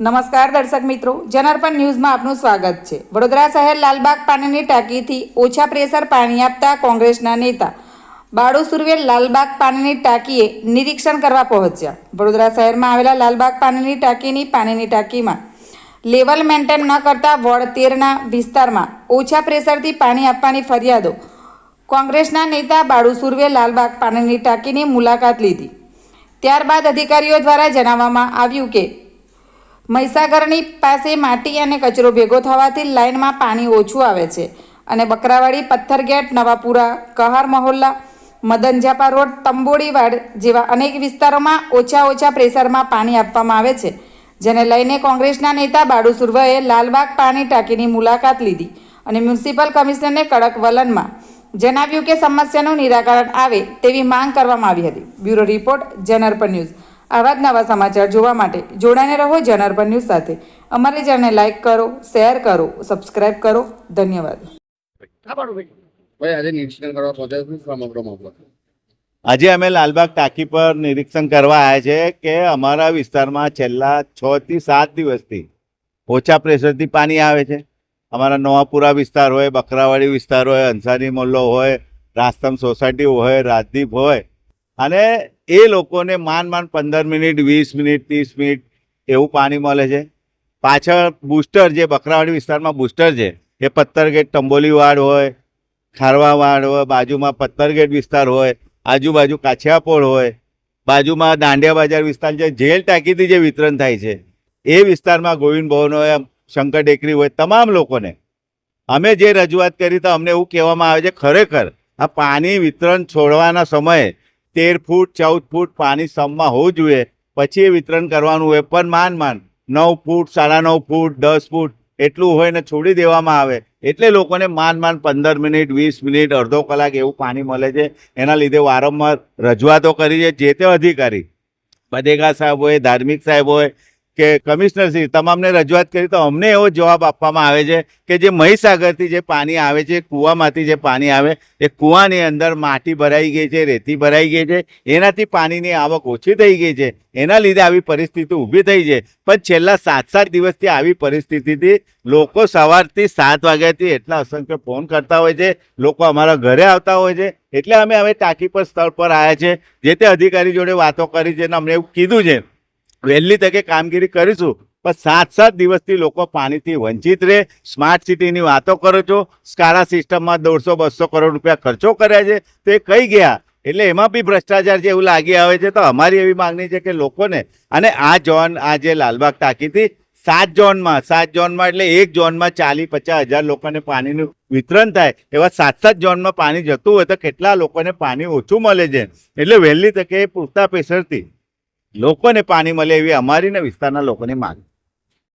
નમસ્કાર દર્શક મિત્રો, જનાર્પણ ન્યૂઝમાં આપનું સ્વાગત છે. વડોદરા શહેર લાલબાગ પાણીની ટાંકીથી ઓછા પ્રેશર પાણી આપતા કોંગ્રેસના નેતા બાળુ સુરવે લાલબાગ પાણીની ટાંકીએ નિરીક્ષણ કરવા પહોંચ્યા. વડોદરા શહેરમાં આવેલા લાલબાગ પાણીની ટાંકીની પાણીની ટાંકીમાં લેવલ મેન્ટેન ન કરતા વોર્ડ તેરના વિસ્તારમાં ઓછા પ્રેશરથી પાણી આપવાની ફરિયાદો કોંગ્રેસના નેતા બાળુ સુરવે લાલબાગ પાણીની ટાંકીની મુલાકાત લીધી. ત્યારબાદ અધિકારીઓ દ્વારા જણાવવામાં આવ્યું કે મહીસાગરની પાસે માટી અને કચરો ભેગો થવાથી લાઇનમાં પાણી ઓછું આવે છે અને બકરાવાડી, પથ્થરગેટ, નવાપુરા, કહાર મહોલ્લા, મદનજાપા રોડ તંબોડીવાડ જેવા અનેક વિસ્તારોમાં ઓછા ઓછા પ્રેશરમાં પાણી આપવામાં આવે છે, જેને લઈને કોંગ્રેસના નેતા બાડુ સુરવાએ લાલબાગ પાણી ટાંકીની મુલાકાત લીધી અને મ્યુનિસિપલ કમિશનરને કડક વલણમાં જણાવ્યું કે સમસ્યાનું નિરાકરણ આવે તેવી માંગ કરવામાં આવી હતી. બ્યુરો રિપોર્ટ જનરપન ન્યૂઝ. આવા જ નવા સમાચાર જોવા માટે જોડાઈને રહો જનાર્પણ ન્યૂઝ સાથે. અમારી ચેનલને લાઇક કરો શેર કરો સબસ્ક્રાઇબ કરો. ધન્યવાદ. આજે અમે લાલબાગ ટાંકી પર નિરીક્ષણ કરવા આવ્યા છે કે અમારા વિસ્તારમાં છેલ્લા છ થી સાત દિવસથી ઓછા પ્રેશરથી પાણી આવે છે. અમારા નવાપુરા વિસ્તાર હોય બકરાવાડી વિસ્તાર હોય અંસારી મોલ્લો હોય રાસ્તમ સોસાયટી હોય રાજદીપ હોય. અને એ લોકોને માન માન પંદર મિનિટ, વીસ મિનિટ, ત્રીસ મિનિટ એવું પાણી મળે છે. પાછળ બુસ્ટર જે બકરાવાડી વિસ્તારમાં બુસ્ટર છે, એ પથ્થરગેટ ટંબોલીવાડ હોય ખારવાવાડ હોય, બાજુમાં પથ્થરગેટ વિસ્તાર હોય, આજુબાજુ કાછિયાપોળ હોય, બાજુમાં દાંડિયા બજાર વિસ્તાર છે, જેલ ટાંકીથી જે વિતરણ થાય છે, એ વિસ્તારમાં ગોવિંદ ભવન હોય શંકર ટેકરી હોય, તમામ લોકોને. અમે જે રજૂઆત કરી તો અમને એવું કહેવામાં આવે છે, ખરેખર આ પાણી વિતરણ છોડવાના સમયે તેર ફૂટ, ચૌદ ફૂટ પાણી સમમાં હોવું જોઈએ. પછી એ વિતરણ કરવાનું હોય. પણ માન માન, નવ ફૂટ, સાડા નવ ફૂટ, દસ ફૂટ એટલું હોય ને છોડી દેવામાં આવે. એટલે લોકોને માંડ માન પંદર મિનિટ, વીસ મિનિટ, અડધો કલાક એવું પાણી મળે છે. એના લીધે વારંવાર રજૂઆતો કરી છે. જે તે અધિકારી બધેગા સાહેબ હોય, ધાર્મિક સાહેબ હોય કે કમિશનરશ્રી તમામને રજૂઆત કરી તો અમને એવો જવાબ આપવામાં આવે છે કે જે મહીસાગરથી જે પાણી આવે છે, કૂવામાંથી જે પાણી આવે, એ કૂવાની અંદર માટી ભરાઈ ગઈ છે, રેતી ભરાઈ ગઈ છે, એનાથી પાણીની આવક ઓછી થઈ ગઈ છે. એના લીધે આવી પરિસ્થિતિ ઊભી થઈ છે. પણ છેલ્લા સાત સાત દિવસથી આવી પરિસ્થિતિથી લોકો સવારથી સાત વાગ્યાથી એટલા અસંખ્ય ફોન કરતા હોય છે. લોકો અમારા ઘરે આવતા હોય છે. એટલે અમે હવે ટાંકી પર સ્થળ પર આવ્યા છે. જે તે અધિકારી જોડે વાતો કરી છે અને અમને એવું કીધું છે. વહેલી તકે કામગીરી કરીશું, પણ સાત સાત દિવસથી લોકો પાણીથી વંચિત રહે. સ્માર્ટ સિટીની વાતો કરો છો સ્કારા સિસ્ટમમાં દોઢસો બસો કરોડ રૂપિયા ખર્ચો કર્યા છે, તો કઈ ગયા? એટલે એમાં બી ભ્રષ્ટાચાર છે એવું લાગી આવે છે, તો અમારી એવી માગણી છે કે લોકોને, અને આ ઝોન, આ જે લાલબાગ ટાંકીથી સાત ઝોનમાં સાત ઝોનમાં એટલે એક ઝોનમાં ચાલીસ પચાસ હજાર લોકોને પાણીનું વિતરણ થાય, એવા સાત સાત ઝોનમાં પાણી જતું હોય તો કેટલા લોકોને પાણી ઓછું મળે છે? એટલે વહેલી તકે પૂરતા પ્રેશરથી લોકોને પાણી મળે એવી અમારી ને વિસ્તારના લોકોની માંગ